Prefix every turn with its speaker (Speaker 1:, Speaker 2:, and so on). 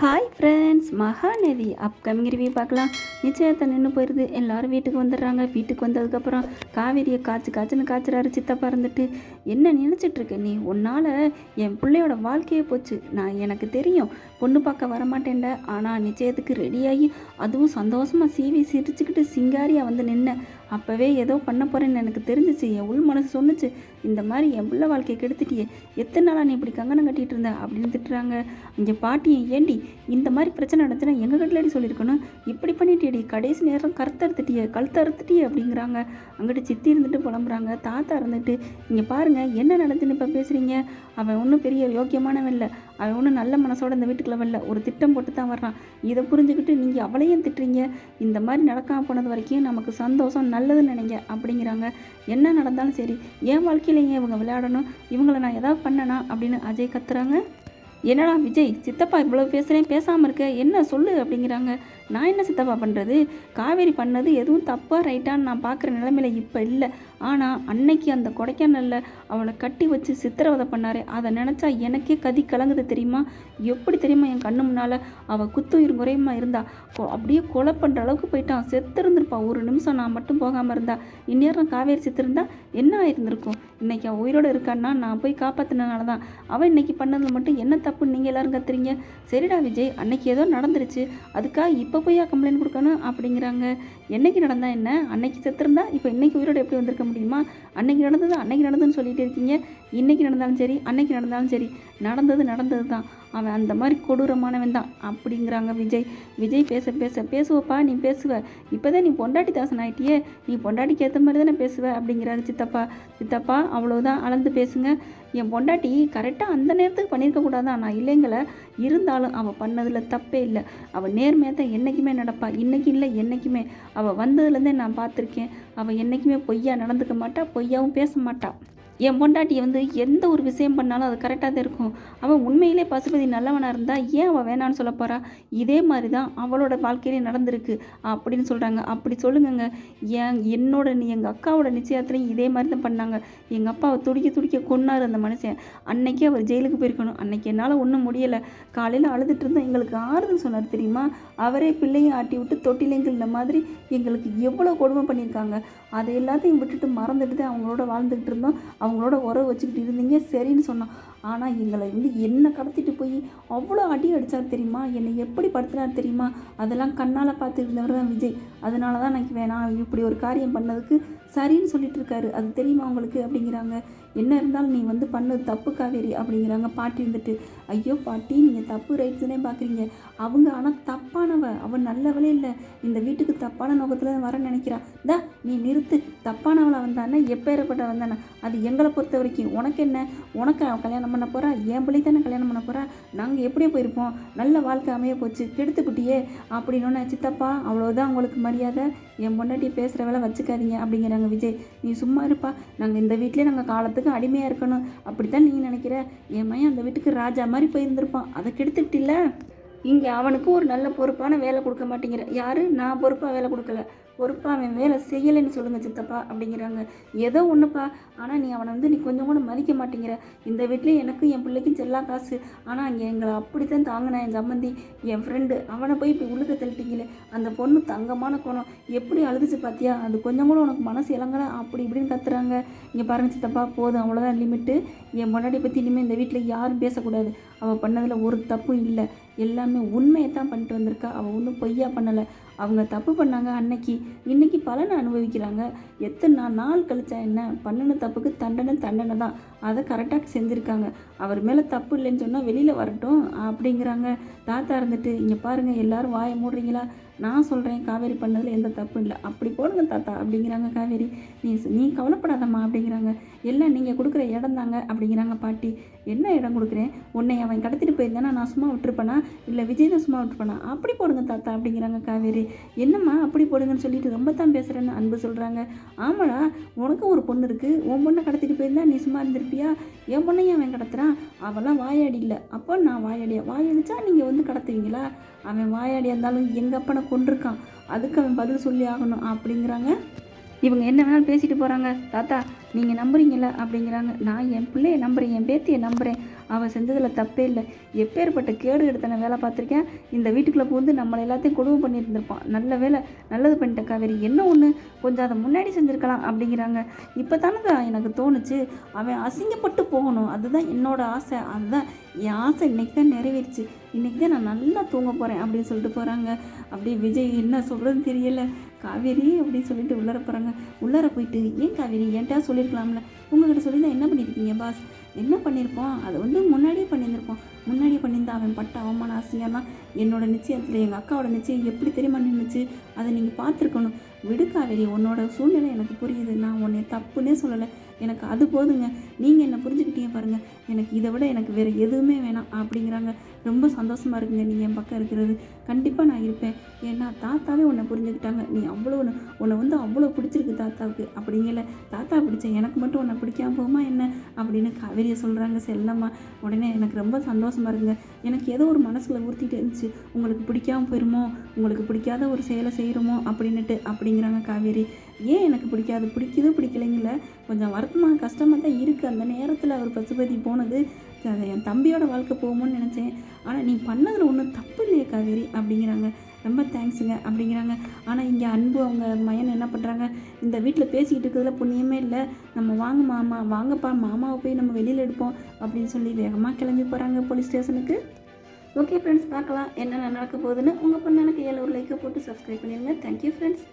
Speaker 1: Hi friends Mahanadi upcoming review பார்க்கலாம். நிச்சயத்தை நின்று போயிடுது எல்லோரும் வீட்டுக்கு வந்துடுறாங்க. வீட்டுக்கு வந்ததுக்கப்புறம் காவேரியை காய்ச்சி காய்ச்சின்னு காய்ச்சிறாரு சித்தப்பா இருந்துட்டு. என்ன நினச்சிட்ருக்க நீ? உன்னால் என் பிள்ளையோட வாழ்க்கையே போச்சு. நான் எனக்கு தெரியும். பொண்ணு பார்க்க வரமாட்டேன்ட. ஆனால் நிச்சயத்துக்கு ரெடியாகி அதுவும் சந்தோஷமாக சீவி சிரிச்சுக்கிட்டு சிங்காரியாக வந்து நின்ன. அப்போவே ஏதோ பண்ண போகிறேன்னு எனக்கு தெரிஞ்சிச்சு. என் உள் மனசு சொன்னுச்சு. இந்த மாதிரி என் பிள்ளை வாழ்க்கையை கெடுத்துட்டியே. எத்தனை நாளாக நீ இப்படி கங்கணம் கட்டிட்டு இருந்த? அப்படின்னு திட்டுறாங்க. இங்கே பாட்டியை ஏண்டி இந்த மாதிரி பிரச்சனை நடந்துச்சுன்னா எங்கள் கட்டிலடி சொல்லியிருக்கணும்? இப்படி பண்ணிட்டேடி கடைசி நேரம் கருத்தறுத்துட்டியே அறுத்துட்டியே அறுத்துட்டியே அப்படிங்கிறாங்க. அங்கிட்டு சித்தி இருந்துட்டு புலம்புறாங்க. தாத்தா இருந்துட்டு இங்கே பாருங்க என்ன நடந்துன்னு இப்போ பேசுகிறீங்க அவன் ஒன்றும் பெரிய யோக்கியமானவன் இல்லை. அவன் ஒன்றும் நல்ல மனசோட இந்த வீட்டுக்குள்ளே வரல. ஒரு திட்டம் போட்டு தான் வர்றான். இதை புரிஞ்சுக்கிட்டு நீங்கள் அவளையும் திட்டுறீங்க. இந்த மாதிரி நடக்காம போனது வரைக்கும் நமக்கு சந்தோஷம் நல்லதுன்னு நினைங்க அப்படிங்கிறாங்க. என்ன நடந்தாலும் சரி என் வாழ்க்கையில் ஏன் இவங்க விளையாடணும். இவங்களை நான் எதாவது பண்ணனா அப்படின்னு அஜய் கத்துறாங்க. என்னடா விஜய் சித்தப்பா இவ்வளோ பேசுகிறேன் பேசாமல் இருக்க என்ன சொல்லு அப்படிங்கிறாங்க. நான் என்ன சித்தப்பா பண்ணுறது காவேரி பண்ணது எதுவும் தப்பாக ரைட்டான்னு நான் பார்க்குற நிலைமையில இப்போ இல்லை. ஆனால் அன்னைக்கு அந்த கொடைக்கானலில் அவளை கட்டி வச்சு சித்திரவதை பண்ணாரே அதை நினச்சா எனக்கே கதி கலங்குது தெரியுமா? எப்படி தெரியுமா என் கண்ணு முன்னால் அவள் குத்துயிர் குறையுமா இருந்தா? கொ- அப்படியே கொலை பண்ணுற அளவுக்கு போயிட்டான். செத்து இருந்திருப்பா ஒரு நிமிஷம் நான் மட்டும் போகாமல் இருந்தா. இந்நேரம் காவேரி செத்துருந்தா என்ன ஆயிருந்திருக்கும்? இன்னைக்கு அவள் உயிரோடு இருக்கான்னா நான் போய் காப்பாற்றினால தான் அவள் இன்னைக்கு பண்ணதில் மட்டும் என்ன தப்பு தப்புன்னு நீங்கள் எல்லாரும் கத்துறீங்க. சரிடா விஜய் அன்னைக்கு ஏதோ நடந்துருச்சு. அதுக்காக இப்போ போய் கம்ப்ளைண்ட் கொடுக்கணும் அப்படிங்கிறாங்க. என்னைக்கு நடந்தா என்ன? அன்னைக்கு செத்துருந்தா இப்போ இன்னைக்கு உயிரோடு எப்படி வந்திருக்க முடியுமா? அன்னைக்கு நடந்தது அன்னைக்கு நடந்ததுன்னு சொல்லிட்டு இருக்கீங்க. இன்னைக்கு நடந்தாலும் சரி அன்னைக்கு நடந்தாலும் சரி நடந்தது நடந்தது தான் அவன் அந்த மாதிரி கொடூரமானவன் தான் அப்படிங்கிறாங்க விஜய். விஜய் பேச பேச பேசுவப்பா நீ பேசுவ. இப்போதான் நீ பொண்டாட்டி தாசன் ஆகிட்டியே நீ பொண்டாட்டிக்கு ஏற்ற மாதிரி தானே பேசுவ அப்படிங்கிறாரு சித்தப்பா. சித்தப்பா அவ்வளோதான் அளந்து பேசுங்க. என் பொண்டாட்டி கரெக்டாக அந்த நேரத்துக்கு பண்ணியிருக்க கூடாதான் நான் இல்லைங்கள. இருந்தாலும் அவள் பண்ணதில் தப்பே இல்லை. அவள் நேர்மையாக தான் என்றைக்குமே நடப்பா. இன்றைக்கி இல்லை என்றைக்குமே அவள் வந்ததுலேருந்தே நான் பார்த்துருக்கேன். அவள் என்றைக்குமே பொய்யா நடந்துக்க மாட்டா பொய்யாவும் பேச மாட்டாள் என் பொண்டாட்டி வந்து எந்த ஒரு விஷயம் பண்ணாலும் அது கரெக்டாக தான் இருக்கும். அவன் உண்மையிலே பசுபதி நல்லவனாக இருந்தால் ஏன் அவள் வேணான்னு சொல்ல போகிறா இதே மாதிரி தான் அவளோட வாழ்க்கையிலே நடந்திருக்கு. அப்படின்னு சொல்கிறாங்க அப்படி சொல்லுங்கங்க. என் என்னோட எங்கள் அக்காவோட நிச்சயத்துலையும் இதே மாதிரி தான் பண்ணாங்க. எங்கள் அப்பாவை துடிக்க துடிக்க கொன்னார் அந்த மனுஷன். அன்னைக்கே அவர் ஜெயிலுக்கு போயிருக்கணும். அன்னைக்கு என்னால் ஒன்றும் முடியலை. காலையில் அழுதுட்டு இருந்தோம் எங்களுக்கு ஆறுதல் சொன்னார் தெரியுமா? அவரே பிள்ளையும் ஆட்டி விட்டு தொட்டிலைங்கிற மாதிரி எங்களுக்கு எவ்வளோ கொடுமை பண்ணியிருக்காங்க. அதை எல்லாத்தையும் விட்டுட்டு மறந்துட்டு தான் அவங்களோட வாழ்ந்துக்கிட்டு இருந்தோம். அவங்களோட உறவு வச்சுக்கிட்டு இருந்தீங்க. சரின்னு சொன்னோம் ஆனால் எங்களை வந்து என்ன கடத்திட்டு போய் அவ்வளோ அடி அடித்தார் தெரியுமா? என்னை எப்படி படுத்தினார் தெரியுமா? அதெல்லாம் கண்ணால் பார்த்து இருந்தவர் தான் விஜய். அதனால தான் எனக்கு வேணாம் இப்படி ஒரு காரியம் பண்ணதுக்கு சரின்னு சொல்லிட்டு இருக்காரு அது தெரியுமா உங்களுக்கு? அப்படிங்கிறாங்க. என்ன இருந்தாலும் நீ வந்து பண்ணது தப்பு காவேரி அப்படிங்கிறாங்க. பாட்டி இருந்துட்டு ஐயோ பாட்டி நீங்கள் தப்பு ரைட்ஸ்னே பார்க்குறீங்க அவங்க ஆனால் தப்பானவ. அவள் நல்லவளே இல்லை. இந்த வீட்டுக்கு தப்பான நோக்கத்தில் வர நினைக்கிறா. தா நீ நிறுத்து. தப்பானவளை வந்தானே எப்பேறப்பட்ட வந்தானே அது எங்களை பொறுத்த வரைக்கும். உனக்கு என்ன? உனக்கு அவ கல்யாணம் பண்ண போகிறா என் பிள்ளை தானே கல்யாணம் பண்ண போகிறா நாங்கள் எப்படியே போயிருப்போம். நல்ல வாழ்க்கை அமைய போச்சு. கெடுத்துக்கிட்டியே அப்படின்னு சித்தப்பா அவ்வளோதான் உங்களுக்கு மரியாதை. என் பொண்டாட்டி பேசுகிற வேலை வச்சுக்காதீங்க சொல்லிட்டாங்க விஜய். நீ சும்மா இருப்பா. நாங்கள் இந்த வீட்டிலே நாங்கள் காலத்துக்கு அடிமையாக இருக்கணும். அப்படித்தான் நீ நினைக்கிற? என் மையன் அந்த வீட்டுக்கு ராஜா மாதிரி போயிருந்திருப்பான். அதை கெடுத்துக்கிட்டில்ல இங்கே அவனுக்கு ஒரு நல்ல பொறுப்பான வேலை கொடுக்க மாட்டேங்கிற. யாரு? நான் பொறுப்பாக வேலை கொடுக்கல. பொறுப்பா அவன் வேலை செய்யலைன்னு சொல்லுங்கள் சித்தப்பா அப்படிங்கிறாங்க. ஏதோ ஒன்றுப்பா ஆனால் நீ அவனை வந்து நீ கொஞ்சம் கூட மதிக்க மாட்டேங்கிற. இந்த வீட்லேயும் எனக்கும் என் பிள்ளைக்கும் செல்லா காசு. ஆனால் இங்கே எங்களை அப்படித்தான் தாங்கினேன் என் சம்மந்தி என் ஃப்ரெண்டு அவனை போய் இப்போ உள்ளுக்க தள்ளிட்டீங்களே. அந்த பொண்ணு தங்கமான குணம். எப்படி அழுதுச்சு பார்த்தியா அது கொஞ்சம் கூட உனக்கு மனசு இளங்கலை. அப்படி இப்படின்னு கத்துறாங்க. இங்கே பாருங்க சித்தப்பா போதும். அவ்வளோதான் லிமிட்டு என் முன்னாடி பற்றி இனிமேல் இந்த வீட்டில் யாரும் பேசக்கூடாது. அவள் பண்ணதில் ஒரு தப்பும் இல்லை. எல்லாமே உண்மையை தான் பண்ணிட்டு வந்திருக்கா. அவள் ஒன்றும் பொய்யா பண்ணலை. அவங்க தப்பு பண்ணாங்க அன்னைக்கு இன்னைக்கு பலனை அனுபவிக்கிறாங்க. எத்தனை நா- நாள் கழிச்சா என்ன? பண்ணின தப்புக்கு தண்டனை தண்டனை தான். அதை கரெக்டாக செஞ்சுருக்காங்க. அவர் மேலே தப்பு இல்லைன்னு சொன்னால் வெளியில் வரட்டும் அப்படிங்கிறாங்க. தாத்தா இருந்துட்டு இங்கே பாருங்கள் எல்லாரும் வாயை மூடுறீங்களா? நான் சொல்கிறேன் காவேரி பண்ணதில் எந்த தப்பும் இல்லை. அப்படி போடுங்க தாத்தா அப்படிங்கிறாங்க காவேரி. நீ நீ கவலைப்படாதம்மா அப்படிங்கிறாங்க. எல்லாம் நீங்கள் கொடுக்குற இடம் தாங்க அப்படிங்கிறாங்க பாட்டி. என்ன இடம் கொடுக்குறேன்? உன்னை அவன் கடத்திட்டு போயிருந்தானா நான் சும்மா விட்டுருப்பேனா? இல்லை விஜய் தான் சும்மா விட்டுருப்பேனா? அப்படி போடுங்க தாத்தா அப்படிங்கிறாங்க காவேரி. என்னம்மா அப்படி போடுங்கன்னு சொல்லிட்டு ரொம்ப தான் பேசுகிறேன்னு அன்பு சொல்கிறாங்க ஆமாடா உனக்கும் ஒரு பொண்ணு இருக்குது உன் பொண்ணை கடத்திட்டு போயிருந்தா நீ சும்மா இருந்திருப்பியா? என் பொண்ணையும் அவன் கடத்துறான். அவெல்லாம் வாயாடி இல்லை. அப்போ நான் வாயாடியா? வாயடிச்சா நீங்கள் வந்து கடத்துவீங்களா? அவன் வாயாடியா இருந்தாலும் எங்கள் அப்பனை கொண்டிருக்கான். அதுக்கு அவன் பதில் சொல்லி ஆகணும் அப்படிங்கிறாங்க. இவங்க என்ன வேணாலும் பேசிட்டு போகிறாங்க தாத்தா நீங்கள் நம்புறீங்களா அப்படிங்கிறாங்க. நான் என் பிள்ளைய நம்புறேன் என் பேத்தியை நம்புகிறேன் அவன் செஞ்சதில் தப்பே இல்லை. எப்பேற்பட்ட கேடு எடுத்தன வேலை பார்த்துருக்கேன் இந்த வீட்டுக்குள்ளே புகுந்து நம்மளை எல்லாத்தையும் கொடுமை பண்ணியிருந்திருப்பான். நல்ல வேலை நல்லது பண்ணிட்ட காவேரி என்ன ஒன்று கொஞ்சம் அதை முன்னாடி செஞ்சுருக்கலாம் அப்படிங்கிறாங்க. இப்போ தானே எனக்கு தோணுச்சு அவன் அசிங்கப்பட்டு போகணும். அதுதான் என்னோட ஆசை. அதுதான் என் ஆசை இன்றைக்கி தான் நிறைவேறிச்சு. இன்றைக்கி தான் நான் நல்லா தூங்க போகிறேன் அப்படின்னு சொல்லிட்டு போகிறாங்க அப்படியே விஜய் என்ன சொல்கிறதுன்னு தெரியலை. காவேரி அப்படின்னு சொல்லிட்டு உள்ளார போகிறாங்க உள்ளார போயிட்டு ஏன் காவேரி? என்கிட்ட சொல்லியிருக்கலாம்ல? உங்ககிட்ட சொல்லியிருந்தா என்ன பண்ணியிருக்கீங்க பாஸ் என்ன பண்ணியிருப்போம் அதை வந்து முன்னாடியே பண்ணியிருந்திருப்போம் முன்னாடியே பண்ணியிருந்தா அவன் பட்ட அவமான அசிங்கம்லாம் என்னோட நிச்சயத்தில் எங்கள் அக்காவோட நிச்சயம் எப்படி தெரியுமா நின்றுச்சு அதை நீங்கள் பார்த்துருக்கணும். விடுக்காவேரி உன்னோட சூழ்நிலை எனக்கு புரியுது. நான் உன்னை தப்புன்னே சொல்லலை. எனக்கு அது போதுங்க. நீங்கள் என்னை புரிஞ்சுக்கிட்டீங்க பாருங்கள் எனக்கு இதை விட எனக்கு வேறு எதுவுமே வேணாம் அப்படிங்கிறாங்க. ரொம்ப சந்தோஷமாக இருக்குங்க. நீங்கள் என் பக்கம் இருக்கிறது. கண்டிப்பாக நான் இருப்பேன். ஏன்னா தாத்தாவே உன்னை புரிஞ்சுக்கிட்டாங்க. நீ அவ்வளோ உன்னை- உன்னை வந்து அவ்வளோ பிடிச்சிருக்கு தாத்தாவுக்கு. அப்படிங்கல தாத்தா பிடிச்ச எனக்கு மட்டும் உன்னை பிடிக்காம போமா என்ன? அப்படின்னு காவேரியை சொல்கிறாங்க செல்லம்மா. உடனே எனக்கு ரொம்ப சந்தோஷமாக இருக்குங்க. எனக்கு ஏதோ ஒரு மனசில் உறுத்திட்டு இருந்துச்சு. உங்களுக்கு பிடிக்காம போயிருமோ? உங்களுக்கு பிடிக்காத ஒரு செயலை செய்கிறோமோ அப்படின்னுட்டு அப்படிங்கிறாங்க காவேரி. ஏன் எனக்கு பிடிக்காது? பிடிக்குது பிடிக்கலைங்கள. கொஞ்சம் வருத்தமாக கஷ்டமாக தான் இருக்குது அந்த நேரத்தில் அவர் பசுபதி போனது என் தம்பியோட வாழ்க்கை போகுமோன்னு நினச்சேன். ஆனால் நீ பண்ணதில் ஒன்றும் தப்பு இல்லையே காவேரி அப்படிங்கிறாங்க. ரொம்ப தேங்க்ஸுங்க அப்படிங்கிறாங்க. ஆனால் இங்கே அன்பு அவங்க மயன் என்ன பண்ணுறாங்க இந்த வீட்டில் பேசிக்கிட்டு இருக்கிறதுல புண்ணியமே இல்லை. நம்ம வாங்க மாமா வாங்கப்பா மாமாவை போய் நம்ம வெளியில் எடுப்போம் அப்படின்னு சொல்லி வேகமாக கிளம்பி போகிறாங்க போலீஸ் ஸ்டேஷனுக்கு ஓகே ஃப்ரெண்ட்ஸ் பார்க்கலாம். என்னென்ன நடக்க போகுதுன்னு உங்கள் பொண்ணு எனக்கு ஏழு ஒரு லைக்கை போட்டு சப்ஸ்கிரைப் பண்ணிடுங்க. Thank you friends